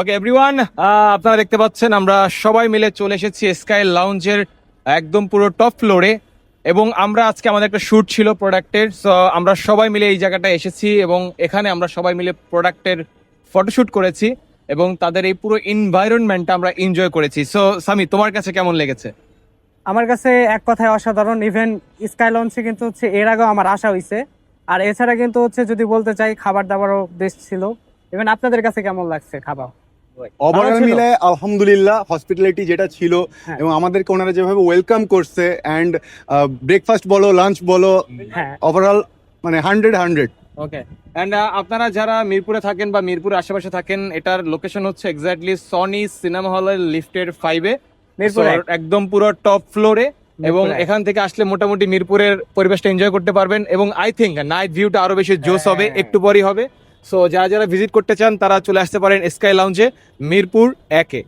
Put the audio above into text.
ওকে everyone আপনারা দেখতে পাচ্ছেন, আমরা সবাই মিলে চলে এসেছি স্কাই লাউঞ্জের একদম পুরো টপ ফ্লোরে এবং আমরা আজকে আমাদের একটা শ্যুট ছিল প্রোডাক্টের সো আমরা সবাই মিলে এই জায়গাটায় এসেছি এবং এখানে আমরা সবাই মিলে প্রোডাক্টের ফটোশ্যুট করেছি এবং তাদের এই পুরো এনভায়রনমেন্টটা আমরা এনজয় করেছি। সো সামি তোমার কাছে কেমন লেগেছে? আমার কাছে এক কথায় অসাধারণ। ইভেন স্কাই লঞ্চে কিন্তু হচ্ছে এর আগেও আমার আশা হয়েছে আর এছাড়া কিন্তু হচ্ছে যদি বলতে চাই, খাবার দাবারও বেস্ট ছিল। ইভেন আপনাদের কাছে কেমন লাগছে খাবার? ওভারঅল মিলে আলহামদুলিল্লাহ হসপিটালিটি যেটা ছিল হ্যাঁ। এবং আমাদেরকে ওনারা যেভাবে ওয়েলকাম করছে অ্যান্ড ব্রেকফাস্ট বলো লাঞ্চ বলো হ্যাঁ। ওভারঅল মানে হান্ড্রেড হান্ড্রেড ওকে অ্যান্ড আপনারা যারা মিরপুরে থাকেন বা মিরপুর আশেপাশে থাকেন এটার লোকেশন হচ্ছে এক্স্যাক্টলি সনি সিনেমা হলের লিফটের ফাইভে মিরপুর একদম পুরো টপ ফ্লোরে এবং এখান থেকে আসলে মোটামুটি মিরপুরের পরিবেশটা এনজয় করতে পারবেন এবং আই থিঙ্ক নাইট ভিউটা আরও বেশি জোস হবে হ্যাঁ। একটু পরই হবে। সো যারা যারা ভিজিট করতে চান তারা চলে আসতে পারেন স্কাই লাউঞ্জে মিরপুর একে।